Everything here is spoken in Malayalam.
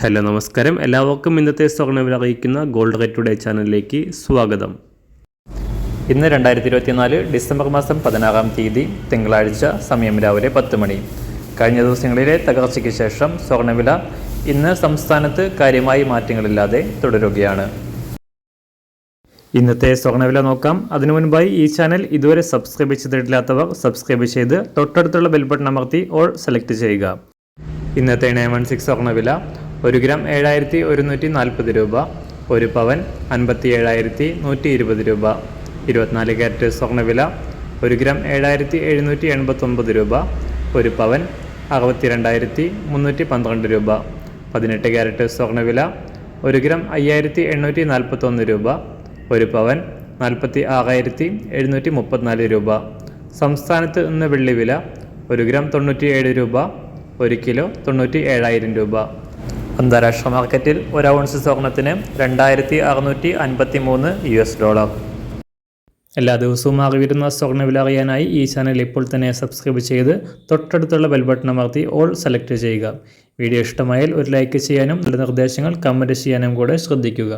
ഹലോ നമസ്കാരം. എല്ലാവർക്കും ഇന്നത്തെ സ്വർണവില അറിയിക്കുന്ന ഗോൾഡ് റേറ്റ് ടുഡേ ചാനലിലേക്ക് സ്വാഗതം. ഇന്ന് രണ്ടായിരത്തി ഇരുപത്തിനാല് ഡിസംബർ മാസം പതിനാറാം തീയതി തിങ്കളാഴ്ച സമയം രാവിലെ പത്ത് മണി. കഴിഞ്ഞ ദിവസങ്ങളിലെ തകർച്ചയ്ക്ക് ശേഷം സ്വർണവില ഇന്ന് സംസ്ഥാനത്ത് കാര്യമായി മാറ്റങ്ങളില്ലാതെ തുടരുകയാണ്. ഇന്നത്തെ സ്വർണവില നോക്കാം. അതിനു മുൻപായി ഈ ചാനൽ ഇതുവരെ സബ്സ്ക്രൈബ് ചെയ്തിട്ടില്ലാത്തവർ സബ്സ്ക്രൈബ് ചെയ്ത് തൊട്ടടുത്തുള്ള ബെൽ ബട്ടൺ അമർത്തി ഓൾ സെലക്ട് ചെയ്യുക. ഇന്നത്തെ നയൻ വൺ സിക്സ് സ്വർണവില ഒരു ഗ്രാം ഏഴായിരത്തി ഒരുന്നൂറ്റി നാൽപ്പത് രൂപ ഒരു പവൻ അൻപത്തി ഏഴായിരത്തി നൂറ്റി ഇരുപത് രൂപ. ഇരുപത്തിനാല് ക്യാരറ്റ് സ്വർണവില ഒരു ഗ്രാം ഏഴായിരത്തി എഴുന്നൂറ്റി എൺപത്തൊമ്പത് രൂപ ഒരു പവൻ അറുപത്തി രണ്ടായിരത്തി മുന്നൂറ്റി പന്ത്രണ്ട് രൂപ. പതിനെട്ട് ക്യാരറ്റ് സ്വർണവില ഒരു ഗ്രാം അയ്യായിരത്തി എണ്ണൂറ്റി നാൽപ്പത്തൊന്ന് രൂപ ഒരു പവൻ നാൽപ്പത്തി ആറായിരത്തി എഴുന്നൂറ്റി മുപ്പത്തിനാല് രൂപ. സംസ്ഥാനത്ത് ഇന്ന് വെള്ളിവില ഒരു ഗ്രാം തൊണ്ണൂറ്റി ഏഴ് രൂപ ഒരു കിലോ തൊണ്ണൂറ്റി ഏഴായിരം രൂപ. അന്താരാഷ്ട്ര മാർക്കറ്റിൽ ഒരു ഔൺസ് സ്വർണത്തിന് രണ്ടായിരത്തി അറുന്നൂറ്റി അൻപത്തി മൂന്ന് യു എസ് ഡോളർ. എല്ലാ ദിവസവും അറിവിരുന്ന സ്വർണവില അറിയാനായി ഈ ചാനൽ ഇപ്പോൾ തന്നെ സബ്സ്ക്രൈബ് ചെയ്ത് തൊട്ടടുത്തുള്ള ബെൽബട്ടൺ അമർത്തി ഓൾ സെലക്ട് ചെയ്യുക. വീഡിയോ ഇഷ്ടമായാൽ ഒരു ലൈക്ക് ചെയ്യാനും നല്ല നിർദ്ദേശങ്ങൾ കമന്റ് ചെയ്യാനും കൂടെ ശ്രദ്ധിക്കുക.